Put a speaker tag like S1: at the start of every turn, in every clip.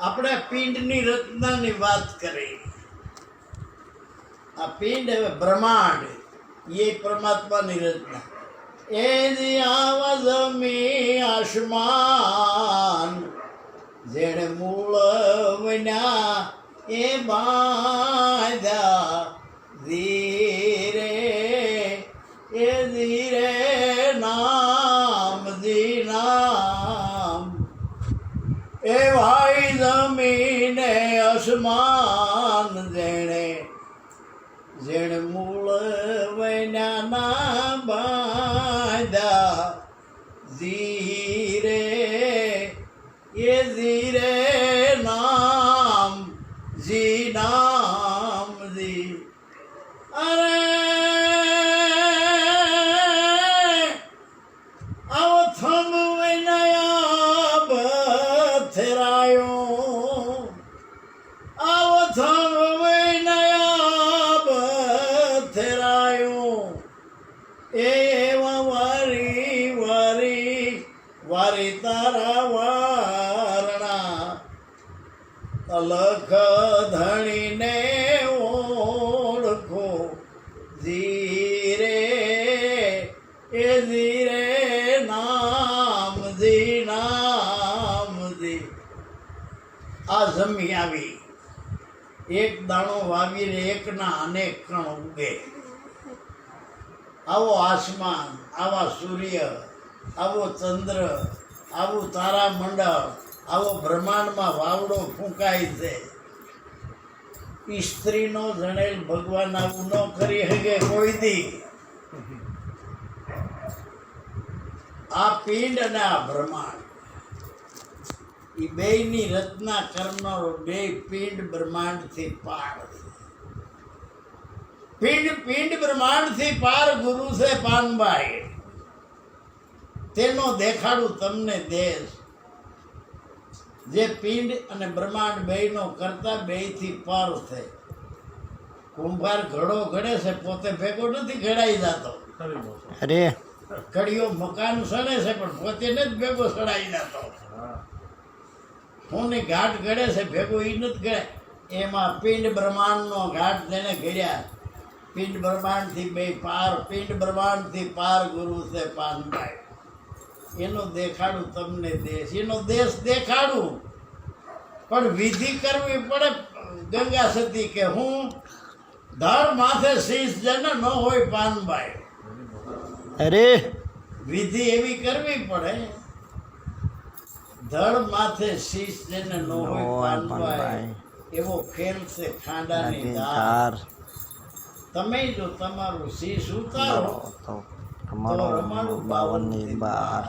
S1: આપણે પિંડની રચનાની વાત કરી. આ પિંડ હવે બ્રહ્માંડ એ પરમાત્માની રચના. એ આવાજ મે આસમાન, જેણે મૂળ વન્યા એ બાંધ્યા. એ ભાઈ જમીને અસમાન જેણે જેણે મૂળ વૈનાના બાંધા. ધીરે, એ ધીરે નામ, જી નામ જી. અરે એવા વારી વારી વારી તારા વારણા. અલખ ધણીને ઓળખો. ધીરે, એ ધીરે નામ ધી નામ ધી આ જમી આવી. એક દાણો વાવીને એકના અનેક કણ ઉગે. આવો આસમાન, આવા સૂર્ય, આવો ચંદ્ર, આવું તારામંડળ આવો બ્રહ્માંડમાં વાવડો ફૂંકાય છે. સ્ત્રીનો જણેલ ભગવાન આવું ન કરી શકે કોઈ દી. આ પિંડ અને આ બ્રહ્માંડ. એ બેની રચના કરનારો બે પિંડ બ્રહ્માંડથી પાર છે. પિંડ પિંડ બ્રહ્માંડથી પાર ગુરુ છે પાનભાઈ તેનો દેખાડું તમને દેશ. જે પિંડ અને બ્રહ્માંડ બેયનો કરતા બેયથી પાર છે. કુંભાર ઘડો ઘડે છે પોતે ભેગો નથી ઘડાઈ જતો.
S2: અરે.
S1: ઘડીઓ મકાન સડે છે પણ પોતે જ ભેગો સડાઈ જતો. હું. ઘાટ ઘડે છે ભેગો એ નથી ઘડે એમાં પિંડ બ્રહ્માંડનો ઘાટ જેને ઘડ્યા. પિંડ બ્રહ્માંડથી બે પાર પિંડ બ્રહ્માંડથી પાર ગુરુ છે પાનભાઈ એનો દેખાડું તમને દેશ એનો દેશ દેખાડું. પણ વિધિ કરવી પડે ગંગા સતી કે હું ધર માથે શીશ જન ન હોય પાનભાઈ
S2: અરે.
S1: વિધિ એવી કરવી પડે. ધડ માથે શીશ જેને ન હોય
S2: હોય
S1: પાનભાઈ. એવો ખેલ છે ખાંડાની ધાર. તમે જો તમારું શીશ ઉતારો
S2: તો તમારો બાવનની બાર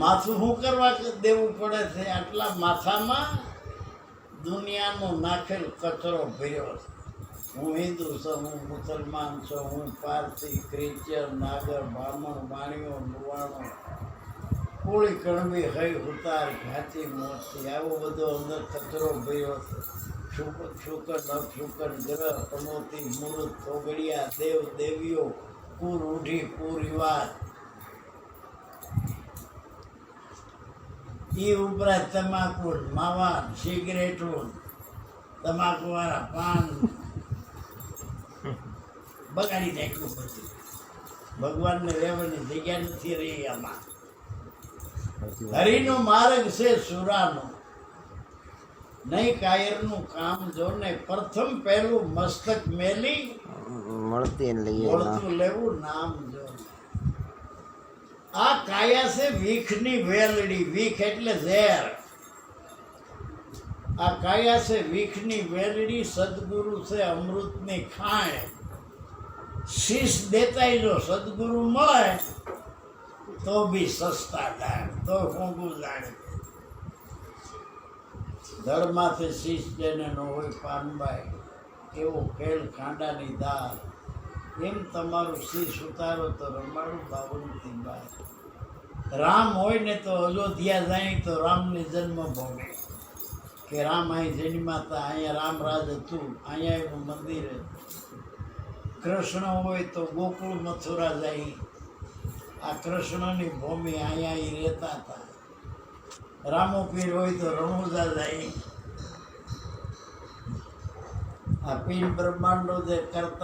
S1: માથું શું કરવા દેવું પડે છે? આટલા માથામાં દુનિયાનો નાખેલ કચરો ભર્યો છે. હું હિન્દુ છું હું મુસલમાન છું હું પારસી ક્રિશ્ચન નાગર બ્રાહ્મણ વાણીઓ લુવાણો. કોળી કણબી હૈ ઉતાર ઘાતી મોતી. આવો બધો અંદર કચરો ભર્યો છે. શુકર શુકર શુકર ગ્રહ પનોતી મૂર્ત થોગડિયા દેવ દેવીઓ પૂર ઉઢી કુરિવાજ એ ઉપરાંત તમાકુ માવા સિગરેટો તમાકુ વાળા પાન. બગાડી નાખ્યું બધું ભગવાનને રહેવાની જગ્યા નથી રહી આમાં. હરિનો માર્ગ છે સુરાનો. નહીં કાયરનું કામ જો ને પ્રથમ પહેલું મસ્તક મેલી
S2: મળતી લઈએ
S1: મળતું લેવું નામ જો આ કાયા છે વીખની વેલડી વીખ એટલે ઝેર. આ કાયા છે વીખની વેલડી સદગુરુ છે અમૃતની ખાણ શીશ દેતાય જો સદગુરુ મળે તો બી સસ્તા થાય તો હું જાણે ધડમાંથી શીશ જેને ન હોય પાનભાઈ એવો ખેલ ખાંડાની દાળ. એમ તમારું શીશ ઉતારો તો રમાડું બાબુનથી બાર. રામ હોય ને તો અયોધ્યા જાય તો રામની જન્મભૂમિ કે રામ અહીં જેની માતા અહીંયા રામરાજ હતું, અહીંયા એનું મંદિર હતું. કૃષ્ણ હોય તો ગોકુળ મથુરા જાય. આ કૃષ્ણની ભૂમિ અહીંયા રહેતા હતા રામો પીર હોય તો રણુદા જાય. આ પીર બ્રહ્માંડો જે કરતા